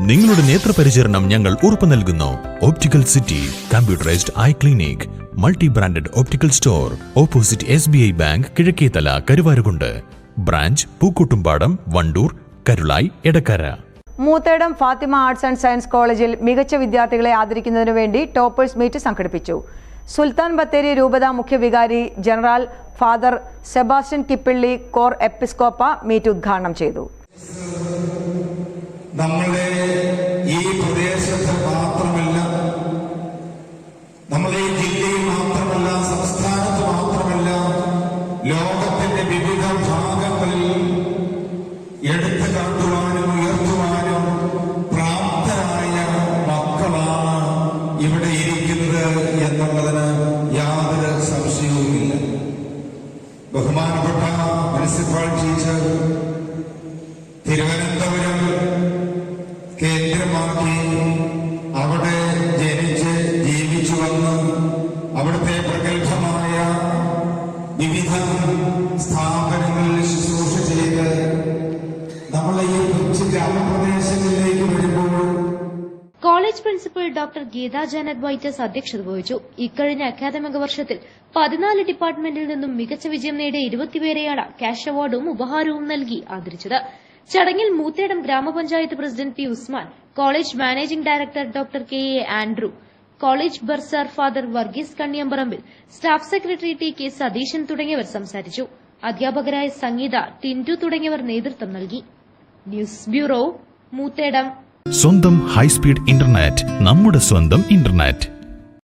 നിങ്ങളുടെ നേത്രപരിചരണം ഞങ്ങൾ ഉറപ്പു നൽകുന്നു. Optical city computerised eye clinic multi branded optical store opposite S B I bank Kizhakkethala Karuvarakundu branch Pookkottumpadam Wandoor Karulai Edakkara Moothedam Fathima arts and science കോളേജിൽ മികച്ച വിദ്യാർത്ഥികളെ ആദരിക്കുന്നതിനു വേണ്ടി toppers meet സംഘടിപ്പിച്ചു. സുൽത്താൻ ബത്തേരി രൂപത മുഖ്യവികാരി ജനറൽ ഫാദർ സെബാസ്റ്റ്യൻ കിപ്പിള്ളി കോർ എപ്പിസ്കോപ്പ meet ഉദ്ഘാടനം ചെയ്തു. നമ്മളുടെ ഈ പ്രദേശത്ത് മാത്രമല്ല നമ്മുടെ ഈ ജില്ലയിൽ മാത്രമല്ല സംസ്ഥാനത്ത് മാത്രമല്ല ലോകത്തിന്റെ വിവിധ ഭാഗങ്ങളിൽ എടുത്തു കാട്ടുവാനും ഉയർത്തുവാനും പ്രാപ്തരായ മക്കളാണ് ഇവിടെ ഇരിക്കുന്നത് എന്നുള്ളതിന് യാതൊരു സംശയവുമില്ല. ബഹുമാനപ്പെട്ട മുനിസിപ്പൽ ടീച്ചർ തിരുവനന്തപുരം കേന്ദ്രമാക്കി അവിടെ ജനിച്ച് ജീവിച്ചു വന്ന് അവിടുത്തെ പ്രഗത്ഭമായ വിവിധ സ്ഥാപനങ്ങളിൽ ശുശ്രൂഷ ചെയ്ത് നമ്മളെ ഈ കൊച്ചു ഗ്രാമപ്രദേശങ്ങളിലേക്ക് വരുമ്പോൾ college principal doctor Geetha Janet Vitus അധ്യക്ഷത വഹിച്ചു. ഇക്കഴിഞ്ഞ അക്കാദമിക വർഷത്തിൽ പതിനാല് ഡിപ്പാർട്ട്മെന്റിൽ നിന്നും മികച്ച വിജയം നേടിയ ഇരുപത്തിപേരെയാണ് ക്യാഷ് അവാർഡും ഉപഹാരവും നൽകി ആദരിച്ചത്. ചടങ്ങിൽ മൂത്തേടം ഗ്രാമപഞ്ചായത്ത് president P Usman college managing director doctor K A Andrew college bursar father Varghese Kanniyamparambil staff secretary T K Satheesan തുടങ്ങിയവർ സംസാരിച്ചു. അധ്യാപകരായ സംഗീത ടിന്റു തുടങ്ങിയവർ നേതൃത്വം നൽകി. News bureau Moothedam. സ്വന്തം ഹൈസ്പീഡ് ഇന്റർനെറ്റ് നമ്മുടെ സ്വന്തം ഇന്റർനെറ്റ്.